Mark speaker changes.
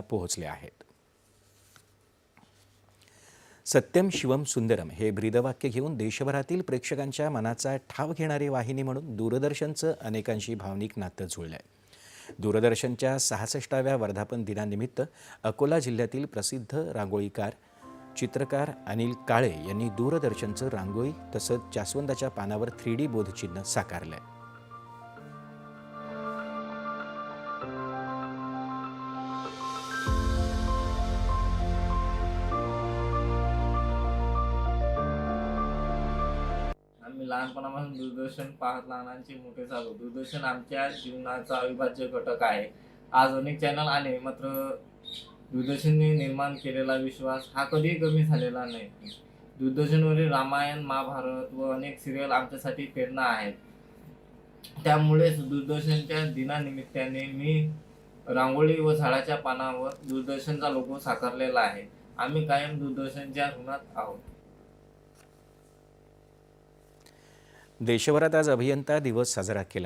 Speaker 1: पोहोचले आहेत. सत्यम शिवम सुंदरम हे ब्रीदवाक्य घेऊन देशभरातील प्रेक्षकांच्या मनाचा ठाव घेणारी वाहिनी म्हणून दूरदर्शनचं अनेकांशी भावनिक नातं जुळलं आहे दूरदर्शनच्या सहासष्टाव्या वर्धापन दिनानिमित्त अकोला जिल्ह्यातील प्रसिद्ध रांगोळीकार चित्रकार अनिल काळे यांनी दूरदर्शनचं रांगोळी तसंच जास्वंदाच्या पानावर थ्री डी बोधचिन्ह साकारलं आहे
Speaker 2: लहानपणापासून दूरदर्शन पाहत लहानांचे मोठे झालो. दूरदर्शन आमच्या जीवनाचा अविभाज्य घटक आहे. आज अनेक चॅनल आले मात्र दूरदर्शनने निर्माण केलेला विश्वास हा कधीही कमी झालेला नाही. दूरदर्शनवरील रामायण महाभारत व अनेक सिरियल आमच्यासाठी प्रेरणा आहेत. त्यामुळेच दूरदर्शनच्या दिनानिमित्ताने मी रांगोळी व झाडाच्या पानावर दूरदर्शनचा लोगो साकारलेला आहे. आम्ही कायम दूरदर्शनच्या ऋणात आहोत.
Speaker 1: देशभरात आज अभियंता दिवस साजरा केला